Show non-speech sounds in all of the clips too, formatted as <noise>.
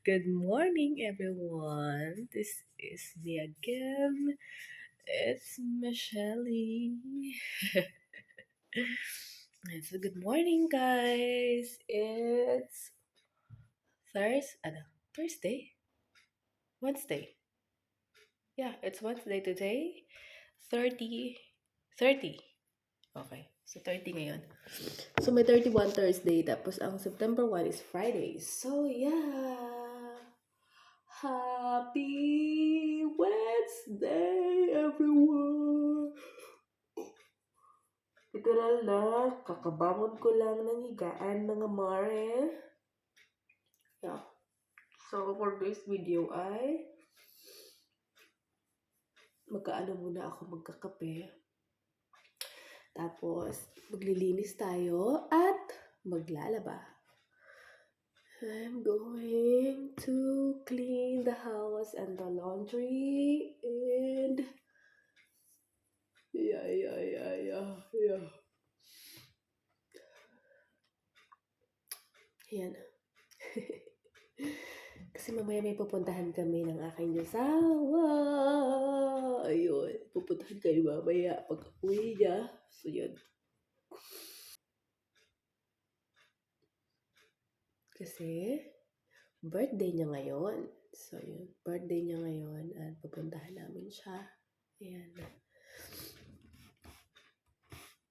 Good morning, everyone. This is me again. It's Michelle. <laughs> so good morning, guys. It's Thursday. Ano? Thursday? Wednesday. Yeah, it's Wednesday today. 30. 30. Okay. So, 30 ngayon. So, may 31 Thursday. Tapos, ang September 1 is Friday. So, yeah. Happy Wednesday, everyone! Literal na, kakabangon ko lang ng higaan, mga mare. Yeah. So, for this video ay magkaano muna ako magkakape. Tapos, maglilinis tayo at maglalaba. I'm going to clean the house and the laundry and yeah, yeah, yeah, yeah, yeah. Yan. <laughs> Kasi mamaya may pupuntahan kami ng aking asawa. Ayun, pupuntahan kayo mamaya pag uwi niya. So, yun. Kasi, birthday niya ngayon. So, yun. Birthday niya ngayon at pupuntahan namin siya. Ayan.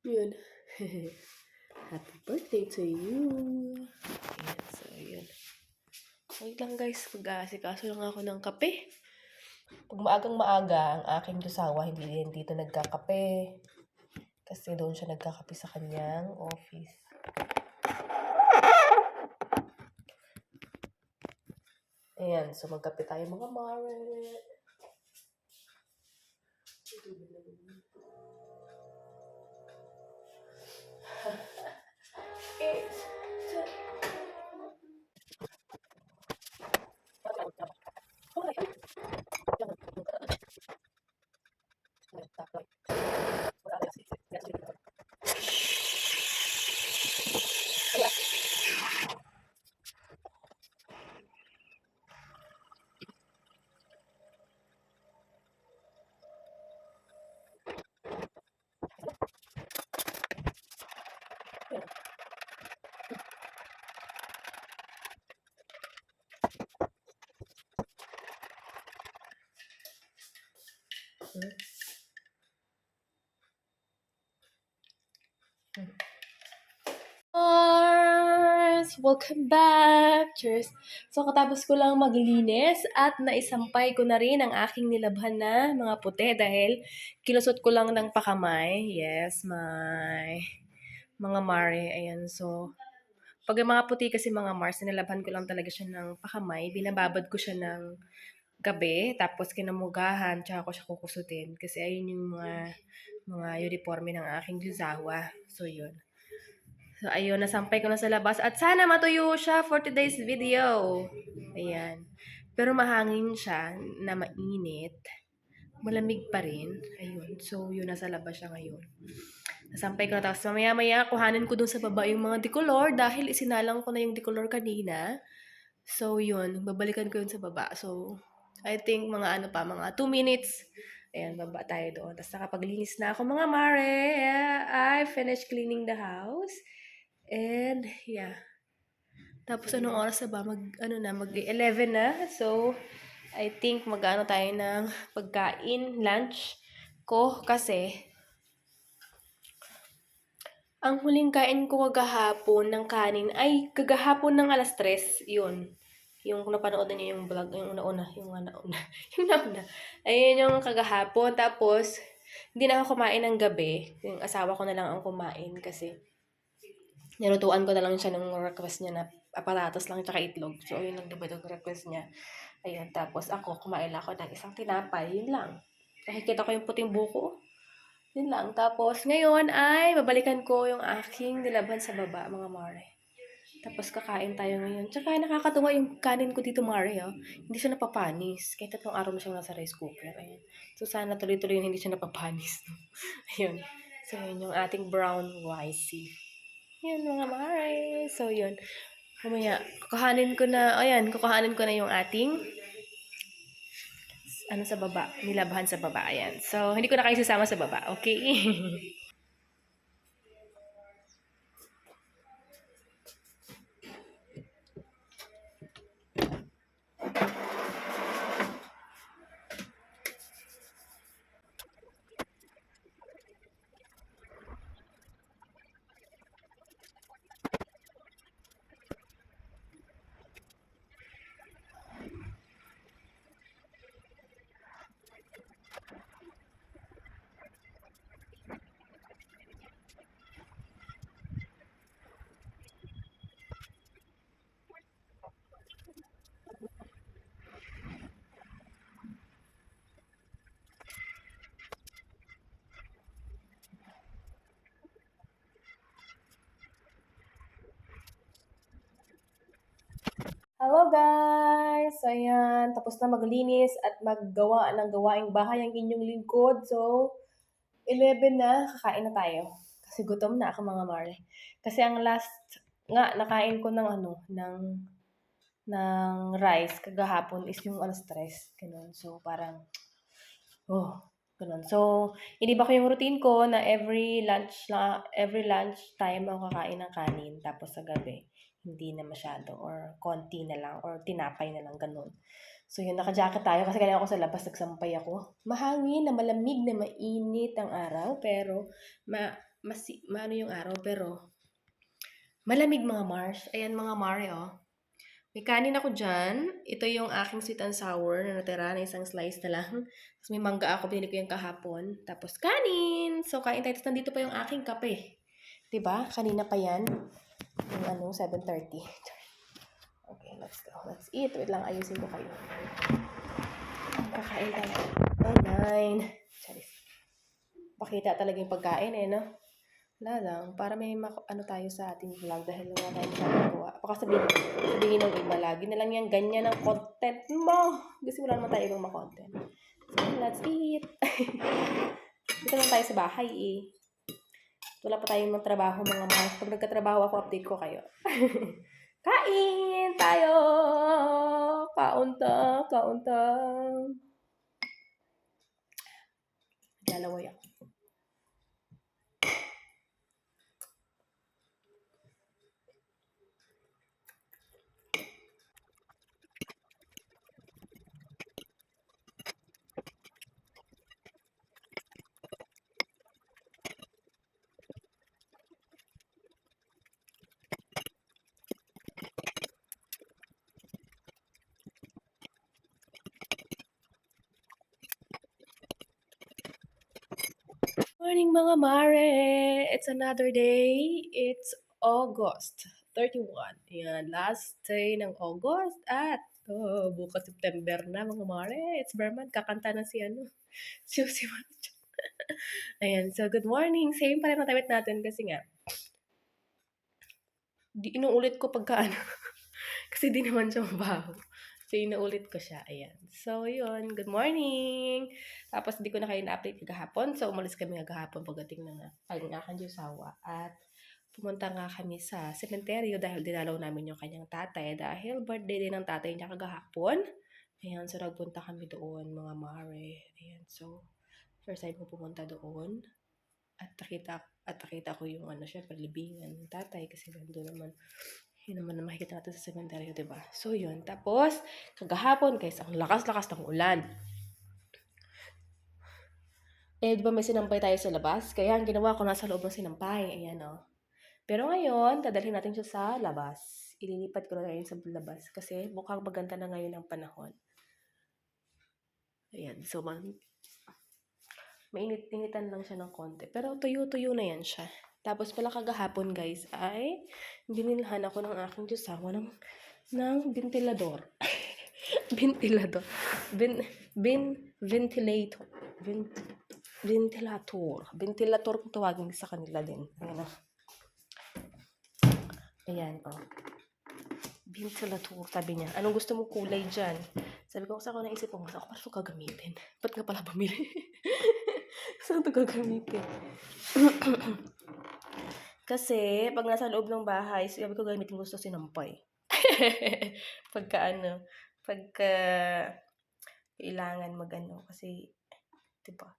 Yun. <laughs> Happy birthday to you. Ayan, so, yun. Wait lang guys, mag-aasikaso lang ako ng kape. Pag maagang maaga, ang aking asawa hindi din dito nagkakape. Kasi doon siya nagkakape sa kanyang office. Ayan, so magkape tayo mga mare. Eight, Mars! Welcome back! Cheers! So, katapos ko lang maglinis at naisampay ko na rin ang aking nilabhan na mga puti dahil kilusot ko lang ng pakamay. Yes, my mga mare. Ayan, so, pag mga puti kasi mga Mars, nilabhan ko lang talaga siya ng pakamay. Binababad ko siya ng gabi, tapos kinamugahan, tsaka ko siya kukusutin. Kasi ayun yung mga, mga uniforme ng aking juzawa. So, yun. So, ayun, nasampay ko na sa labas. At sana matuyo siya for today's video. Ayan. Pero mahangin siya na mainit. Malamig pa rin. Ayun. So, yun, nasa labas siya ngayon. Nasampay ko na. Tapos, mamaya-maya, kuhanin ko dun sa baba yung mga decolor dahil isinalang ko na yung decolor kanina. So, yun. Babalikan ko yun sa baba. So, I think mga ano pa, mga 2 minutes. Ayan, baba tayo doon. Tapos nakapaglinis na ako mga mare. Yeah, I finished cleaning the house. And, yeah. Tapos, anong oras na ba? Mag, ano na, mag-11 na. So, I think mag-ano tayo ng pagkain, lunch ko. Kasi, ang huling kain ko kagahapon ng kanin ay kagahapon ng alas 3. Yun. Yung kung napanood niyo yung vlog, yung una-una, yung una-una, <laughs> yung una-una. Ayun yung kagahapon. Tapos, hindi na ako kumain ng gabi. Yung asawa ko na lang ang kumain kasi nilutuan ko na lang siya ng request niya na aparatos lang tsaka itlog. So, yun lang diba yung request niya. Ayun, tapos ako, kumain ako ng isang tinapay. Yun lang. Nakikita ko yung puting buko. Yun lang. Tapos, ngayon ay babalikan ko yung aking nilaban sa baba, mga mare. Tapos, kakain tayo ngayon. Tsaka, nakakatuwa yung kanin ko dito, mare, oh. Hindi siya napapanis. Kahit tatlong araw na siyang nasa rice cooker. Ayun. So, sana tuloy-tuloy hindi siya napapanis. No? <laughs> Ayun. So, yun yung ating brown YC. Yun mga mare. So, yun. Mamaya, kukuhanin ko na, ayan, kukuhanin ko na yung ating ano sa baba, nilabahan sa baba, ayan. So, hindi ko na kayo sasama sa baba, okay? <laughs> Hello guys! So ayan, tapos na maglinis at maggawa ng gawaing bahay ang inyong lingkod. So, 11 na, kakain na tayo. Kasi gutom na ako mga mare. Kasi ang last nga, nakain ko ng ano, ng ng rice kagahapon is yung alas 3. Ganun. So, parang, oh, ganun. So, iniba ko yung routine ko na every lunch na, every lunch time ako kakain ng kanin. Tapos sa gabi, hindi na masyado or konti na lang or tinapay na lang ganun. So yun, naka-jacket tayo kasi kanina ako sa labas nagsampay ako. Mahangin na malamig na mainit ang araw pero ma, masi, maano yung araw pero malamig mga Mars. Ayan mga Mare oh. May kanin ako dyan. Ito yung aking sweet and sour na natira na isang slice na lang. Tapos may mangga ako, binili ko yung kahapon. Tapos kanin! So kain tayo. Tapos nandito pa yung aking kape. 'Di ba? Kanina pa yan. Yung ano, 7.30. Okay, let's go. Let's eat. Wait lang, ayusin ko kayo. Kakain tayo. Oh, nine. Charis. Pakita talaga yung pagkain eh, no? Wala lang. Para may ano tayo sa ating vlog dahil wala tayong magagawa. Baka sabihin, sabihin ng iba lagi na lang yan, ganyan ang content mo. Kasi wala naman tayo ibang makontent. So, let's eat. <laughs> Dito lang tayo sa bahay eh. Wala pa tayong mga trabaho mga mahal. Pag nagkatrabaho ako, update ko kayo. <laughs> Kain tayo! Kaunta, kaunta. Lalaway ako. Morning mga mare! It's another day. It's August 31. Ayan, last day ng August at oh, bukas September na mga mare. It's Berman. Kakanta na si ano, <laughs> si si Macho. <laughs> Ayan, so good morning. Same pa rin ang natin kasi nga, di inuulit ko pagka ano. <laughs> kasi di naman siya mabaho. So, inuulit ko siya. Ayan. So, yun. Good morning! Tapos, hindi ko na kayo na-update kagahapon. So, umalis kami kagahapon pagdating ng ang aking Diyosawa. At pumunta nga kami sa sementeryo dahil dinalaw namin yung kanyang tatay. Dahil birthday din ng tatay niya kagahapon. Ayan. So, nagpunta kami doon, mga mare. Ayan. So, first time ko pumunta doon. At nakita, at nakita ko yung ano, syempre, libingan ng tatay kasi nandun naman yun naman na makikita natin sa cemetery, di ba? So, yun. Tapos, kagahapon, guys, ang lakas-lakas ng ulan. Eh, di ba may sinampay tayo sa labas? Kaya ang ginawa ko, nasa loob ng sinampay. Ayan, oh. Pero ngayon, dadalhin natin siya sa labas. Ililipat ko na ngayon sa labas. Kasi mukhang maganda na ngayon ang panahon. Ayan. So, man, mainit-initan lang siya ng konti. Pero tuyo-tuyo na yan siya. Tapos pala kagahapon guys ay binilhan ako ng aking Diyosawa ng, ng ventilador. <laughs> ventilador. Bin, bin, ventilator. Vent, ventilator. Ventilator kung tawagin sa kanila din. Ayan o. Ayan o. Ventilator, sabi niya. Anong gusto mo kulay dyan? Sabi ko, sa ako naisip ko, ako ito gagamitin? Ba't nga pala bumili? <laughs> Saan ito gagamitin? Kasi, pag nasa loob ng bahay, sabi ko gamitin ko sa sinampay. pagka ano, pagka kailangan mag-ano, kasi, di ba?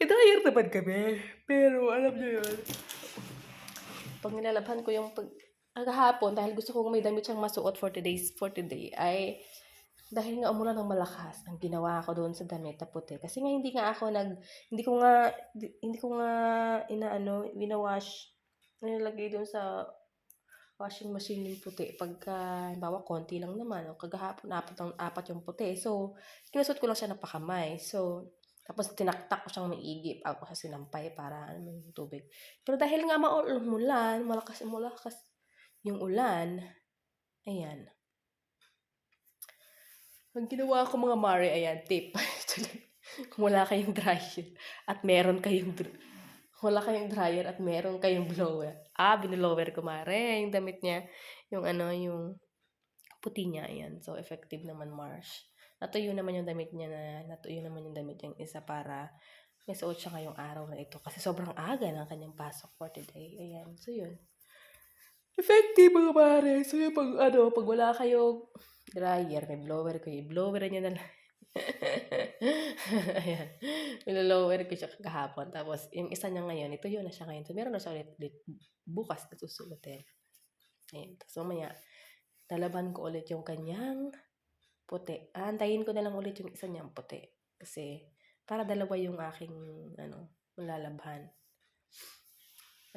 Dryer naman kami, pero alam niyo yun. Pag nilalabhan ko yung pag, agahapon, dahil gusto kong may damit siyang masuot for today's, for today, ay, dahil nga umulan ng malakas, ang ginawa ko doon sa damit na puti. Kasi nga hindi nga ako nag, hindi ko nga, di- hindi ko nga inaano, winawash, nilagay doon sa washing machine yung puti. Pagka, bawa, konti lang naman. O kagahapon, apat, apat yung puti. So, kinusot ko lang siya ng pakamay. So, tapos tinaktak ko siyang maigi ako sa sinampay para ano yung tubig. Pero dahil nga maululan, malakas malakas yung ulan, ayan. Ang ginawa ko mga mare, ayan, tip. Kung <laughs> wala kayong dryer at meron kayong wala kayong dryer at meron kayong blower. Ah, binlower ko mare. Yung damit niya, yung ano, yung puti niya, ayan. So, effective naman, Marsh. Natuyo naman yung damit niya na, natuyo naman yung damit niyang isa para may suot siya ngayong araw na ito. Kasi sobrang aga ng kanyang pasok for today. Ayan, so yun. Effective mga pare. So yun, pag ano, pag wala kayong dryer, may blower kayo, blower niya na lang. <laughs> Ayan. Nilolower ko siya kahapon. Tapos, yung isa niya ngayon, ito yun na siya ngayon. So, meron na siya ulit, ulit bukas na susuotin. Ayan. Tapos, mamaya, lalaban ko ulit yung kanyang puti. Aantayin ko na lang ulit yung isa niyang puti. Kasi, para dalawa yung aking, ano, malalabhan.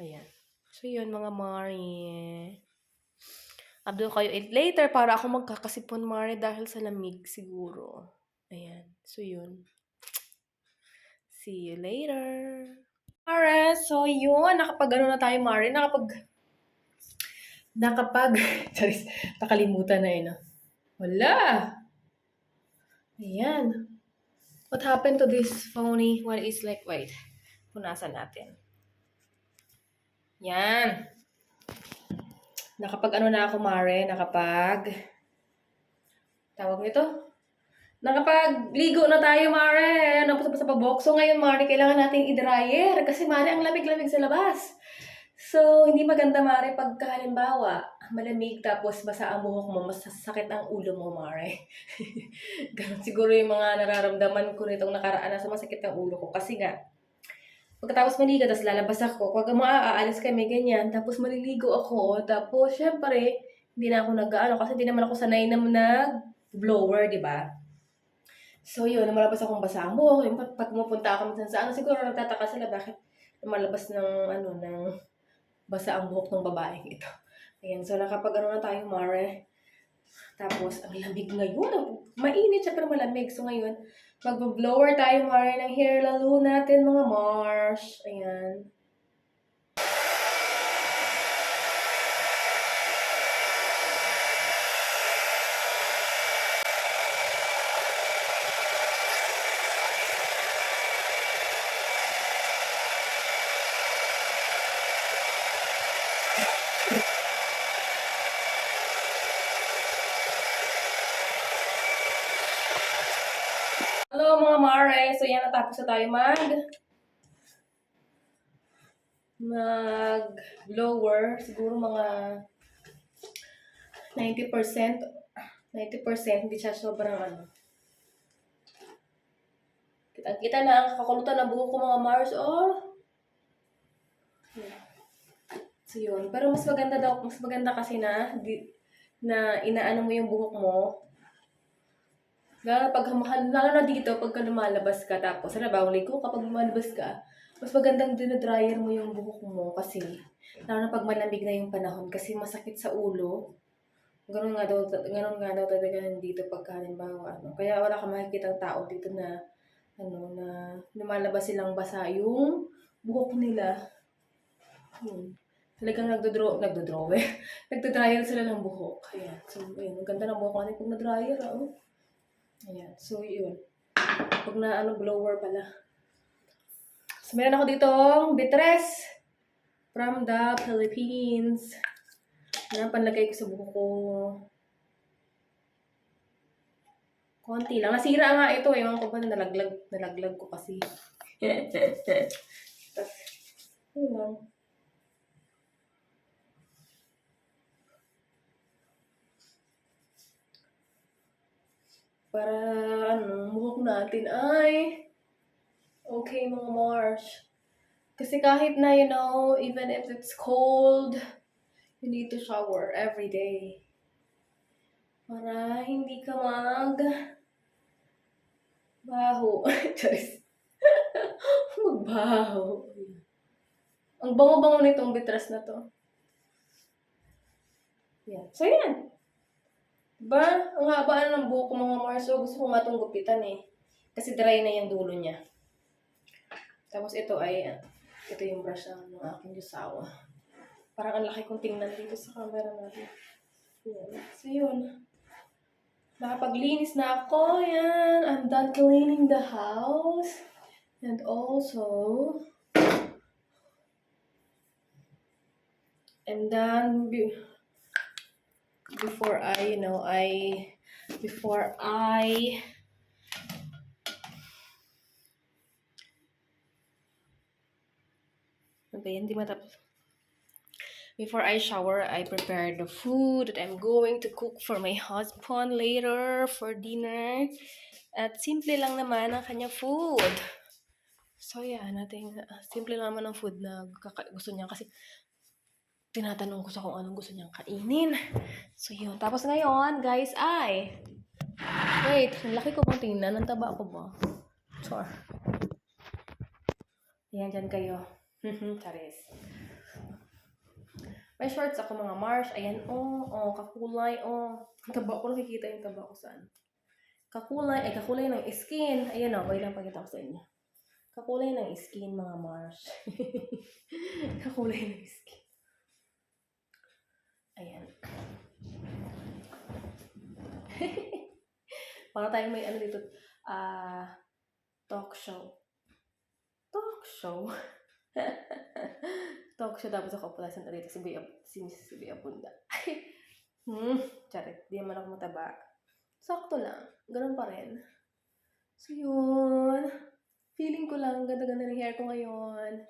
Ayan. So, yun, mga Mari. Abdo kayo it later para ako magkakasipon, Mari, dahil sa lamig siguro. Ayan. So, yun. See you later. Alright, so yun. Nakapag ano na tayo, Mari. Nakapag... Nakapag... <laughs> Charis, nakalimutan na yun. ah. Wala! Ayan. What happened to this phony? What is like... Wait. Punasan natin. Yan. Nakapag ano na ako, Mare. Nakapag... Tawag nito? Nakapagligo na tayo, Mare. Ano pa sa pabok. So, ngayon, Mare, kailangan nating i-dryer. Kasi, Mare, ang lamig-lamig sa labas. So, hindi maganda, Mare, pagka halimbawa, malamig tapos basa ang buhok mo, masasakit ang ulo mo, Mare. <laughs> Ganun siguro yung mga nararamdaman ko nitong nakaraan na sumasakit ang ulo ko. Kasi nga, pagkatapos maligo, tapos lalabas ako, pag maaalis kami, ganyan, tapos maliligo ako, tapos, syempre, hindi na ako nag-ano, kasi hindi naman ako sanay na nag-blower, di ba? So, yun, lumalabas akong basa buhok. Yung pag, pumupunta ako minsan sa ano, siguro nagtataka sila bakit lumalabas ng, ano, ng basa ang buhok ng babaeng ito. Ayan, so nakapag ano na tayo, Mare. Tapos, ang lamig ngayon. Mainit pero malamig. So ngayon, mag-blower tayo, Mare, ng hair lalo natin, mga Mars. Ayan. Hello mga Mare. So yan, natapos na tayo mag mag blower. Siguro mga 90%. 90% hindi siya sobrang ano. Kita-kita na ang kakulutan ng buhok ko mga Mars. Oh! So yun. Pero mas maganda daw, mas maganda kasi na, di, na inaano mo yung buhok mo, Lalo pag mahal, lalo na dito, pagka lumalabas ka, tapos sa bagong ligo, kapag lumalabas ka, mas magandang dinadryer mo yung buhok mo kasi, lalo na pag malamig na yung panahon, kasi masakit sa ulo. Ganun nga daw, ganun nga daw talaga dito pagka halimbawa, ano. Kaya wala ka makikita tao dito na, ano, na lumalabas silang basa yung buhok nila. Yun. Talagang nagdodraw, nagdodraw eh. <laughs> Nagdodryer sila ng buhok. Ayan. So, ayun. Ang ganda ng buhok natin pag na-dryer, oh. Ayan. So, yun. Pag na, ano, blower pala. So, meron ako ditong bitres from the Philippines. Ayan, panlagay ko sa buhok ko. Konti lang. Nasira nga ito. Ewan ko ba nalaglag, nalaglag ko kasi. Tapos, <laughs> yun lang. Para, ano, buhok natin ay okay mga Mars. Kasi kahit na, you know, even if it's cold, you need to shower every day. Para hindi ka mag baho. <laughs> Charis. <laughs> Magbaho. Ang bango-bango nitong bitras na to. Yan. So, yan. Diba? Ang haba na ng buhok ko mga Mars. Gusto ko nga itong gupitan eh. Kasi dry na yung dulo niya. Tapos ito ay, ito yung brush ng aking jusawa. Parang ang laki kong tingnan dito sa camera natin. Yan. So, yun. Nakapaglinis na ako. Yan. I'm done cleaning the house. And also, and then, before I, you know, I, before I, ano ba. Before I shower, I prepare the food that I'm going to cook for my husband later for dinner. At simple lang naman ang kanyang food. So, yeah, natin, uh, simple lang naman ang food na gusto niya kasi tinatanong ko sa kung anong gusto niyang kainin. So, yun. Tapos ngayon, guys, ay... Wait, ang laki ko bang tingnan? Ang taba ko ba? Char. Ayan, dyan kayo. <laughs> Charis. May shorts ako mga Mars. Ayan, oh, oh, kakulay, oh. Ang taba ko, nakikita yung taba ko saan. Kakulay, ay kakulay ng skin. Ayan, oh, wait lang pakita ko sa inyo. Kakulay ng skin, mga Mars. <laughs> kakulay ng skin. Ayan. Para tayong may ano dito, ah, talk show. Talk show? <laughs> talk show tapos ako pala sa dito si Bea, si Mrs. Bea Bunda. hmm, charit. Di naman ako mataba. Sakto lang. Ganun pa rin. So, yun. Feeling ko lang, ganda-ganda ng hair ko ngayon.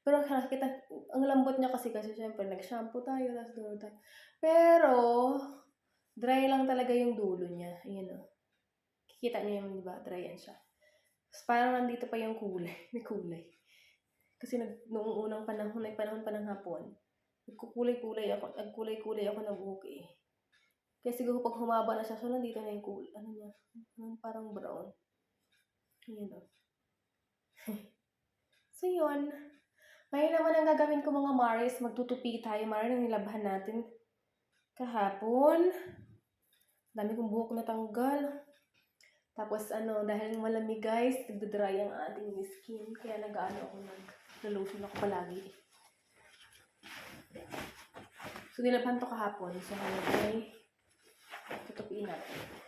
Pero nakita, ang lambot niya kasi kasi syempre nag-shampoo tayo, tapos dulo tayo. Pero, dry lang talaga yung dulo niya. Ayan o. Kikita niyo yung, di ba? Dry siya. Tapos parang nandito pa yung kulay. <laughs> May kulay. Kasi nag, noong unang panahon, ay panahon pa ng hapon, nagkukulay-kulay ako, nagkulay-kulay ako ng buhok eh. Kaya siguro pag humaba na siya, so nandito na yung kulay. Ano niya? Yung parang brown. Ayan o. <laughs> so, yun. Ngayon naman ang gagawin ko mga Maris, magtutupi tayo. Mari nang nilabhan natin kahapon. Dami kong buhok na tanggal. Tapos ano, dahil malamig guys, nagdadry ang ating skin. Kaya nag-ano ako, nag-lotion ako palagi. So nilabhan to kahapon. So ngayon ay tutupiin natin.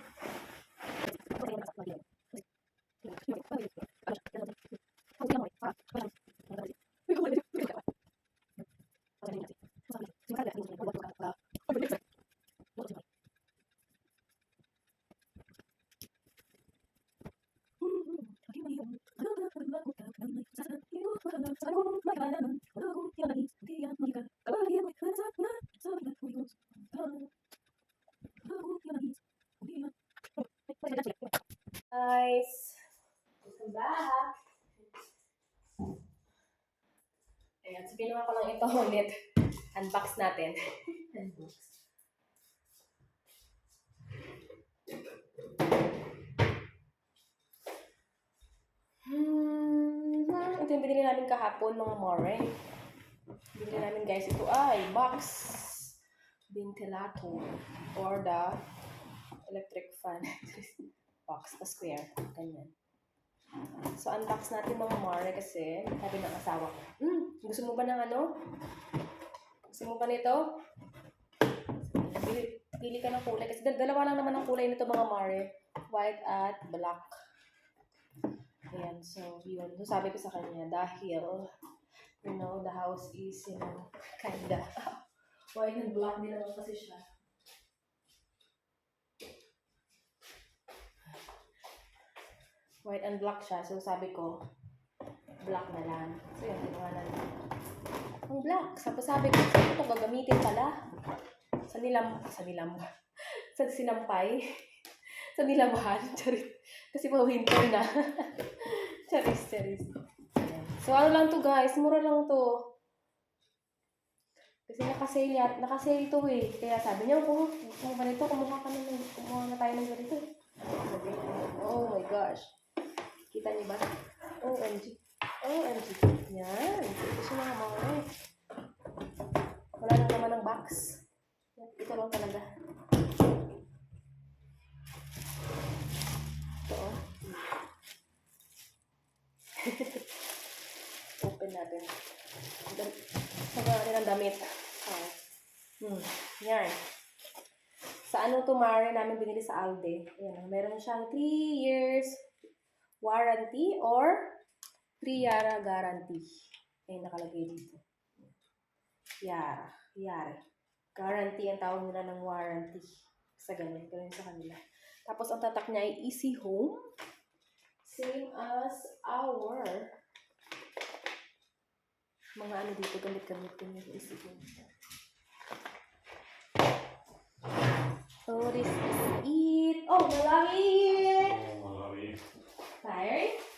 Guys, welcome back. Ayan, so ginawa ko lang ito ulit. Unbox natin. <laughs> Unbox. Hmm, ito yung binili namin kahapon, mga more. Binili namin guys, ito ay box ventilator or the electric fan. <laughs> box pa square. Ganyan. So, unbox natin mga Mare kasi sabi ng asawa hmm, gusto mo ba ng ano? Gusto mo ba nito? Pili, pili ka ng kulay. Kasi dal- dalawa lang naman ang kulay nito mga Mare. White at black. Ayan, so yun. So, sabi ko sa kanya, dahil, you know, the house is, you know, kinda <laughs> white and black din naman kasi siya. white and black siya. So, sabi ko, black na lang. So, yun, ginawa na lang. Ang black. Tapos sabi ko, ko ito gagamitin pala? Sa nilam, sa nilam, <laughs> sa sinampay. <laughs> sa nilabahan. <laughs> Charis. Kasi pa winter na. charis, charis. So, ano lang to guys. Mura lang to. Kasi nakasale yan. Nakasale to eh. Kaya sabi niya, kung kung ganito, kumuha ka ng, kumuha na tayo ng ganito. Sabi Oh my gosh. Kita niyo ba? OMG. OMG. Yan. Ito siya mga eh. Wala nang naman ng box. Ito lang talaga. Ito oh. <laughs> Open natin. Saka natin ang damit. Oh. Hmm. Yan. Sa ano to, Mare, namin binili sa Alde. Ayan, meron siyang 3 years warranty or 3 Yara guarantee. Ayan, nakalagay dito. Yara. Yara. Guarantee ang tawag nila ng warranty. Sa ganun. Ganun sa kanila. Tapos, ang tatak niya ay Easy Home. Same as our mga ano dito, gamit-gamit din yung Easy Home. So, this is it. Oh, malaki! Oh, Marie. Tired?